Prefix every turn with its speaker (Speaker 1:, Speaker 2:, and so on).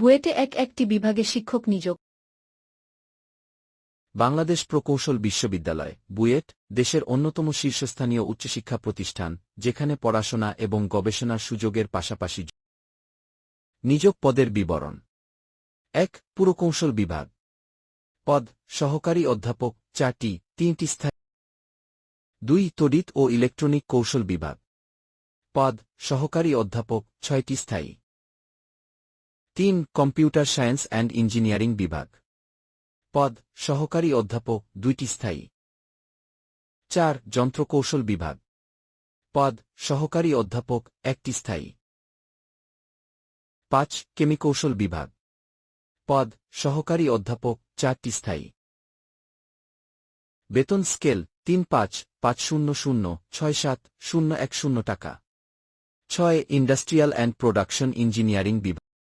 Speaker 1: বুয়েটে এক একটি বিভাগে শিক্ষক নিযোগ
Speaker 2: বাংলাদেশ প্রকৌশল বিশ্ববিদ্যালয় বুয়েট দেশের অন্যতম শীর্ষস্থানীয় উচ্চশিক্ষা প্রতিষ্ঠান যেখানে পড়াশোনা এবং গবেষণার সুযোগের পাশাপাশি নিযোগ পদের বিবরণ এক পুরকৌশল বিভাগ পদ সহকারী অধ্যাপক চারটি তিনটি স্থায়ী দুই তড়িৎ ও ইলেকট্রনিক কৌশল বিভাগ পদ সহকারী অধ্যাপক ছয়টি স্থায়ী তিন কম্পিউটার সায়েন্স অ্যান্ড ইঞ্জিনিয়ারিং বিভাগ পদ সহকারী অধ্যাপক দুইটি স্থায়ী চার যন্ত্রকৌশল বিভাগ পদ সহকারী অধ্যাপক একটি স্থায়ী পাঁচ কেমিকৌশল বিভাগ পদ সহকারী অধ্যাপক চারটি স্থায়ী বেতন স্কেল তিন পাঁচ পাঁচ শূন্য শূন্য ছয় সাত শূন্য এক শূন্য টাকা ছয় ইন্ডাস্ট্রিয়াল অ্যান্ড প্রোডাকশন ইঞ্জিনিয়ারিং বিভাগ